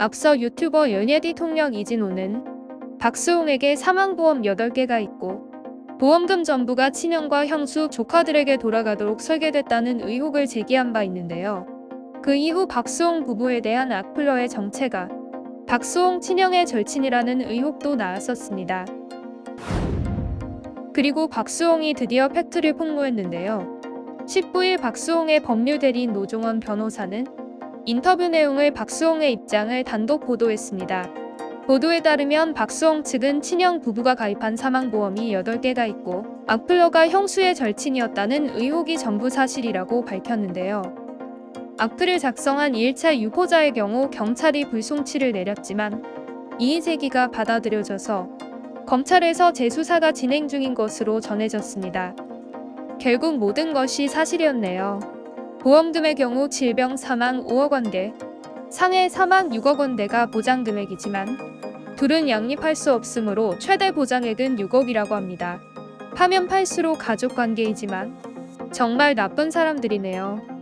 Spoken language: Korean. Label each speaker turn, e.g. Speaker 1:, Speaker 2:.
Speaker 1: 앞서 유튜버 연예디 통령 이진호는 박수홍에게 사망보험 8개가 있고 보험금 전부가 친형과 형수, 조카들에게 돌아가도록 설계됐다는 의혹을 제기한 바 있는데요. 그 이후 박수홍 부부에 대한 악플러의 정체가 박수홍 친형의 절친이라는 의혹도 나왔었습니다. 그리고 박수홍이 드디어 팩트를 폭로했는데요. 19일 박수홍의 법률 대리인 노종원 변호사는 인터뷰 내용을 박수홍의 입장을 단독 보도했습니다. 보도에 따르면 박수홍 측은 친형 부부가 가입한 사망보험이 8개가 있고 악플러가 형수의 절친이었다는 의혹이 전부 사실이라고 밝혔는데요. 악플을 작성한 1차 유포자의 경우 경찰이 불송치를 내렸지만 이의 제기가 받아들여져서 검찰에서 재수사가 진행 중인 것으로 전해졌습니다. 결국 모든 것이 사실이었네요. 보험금의 경우 질병 사망 5억 원대, 상해 사망 6억 원대가 보장 금액이지만 둘은 양립할 수 없으므로 최대 보장액은 6억이라고 합니다. 파면 팔수록 가족 관계이지만 정말 나쁜 사람들이네요.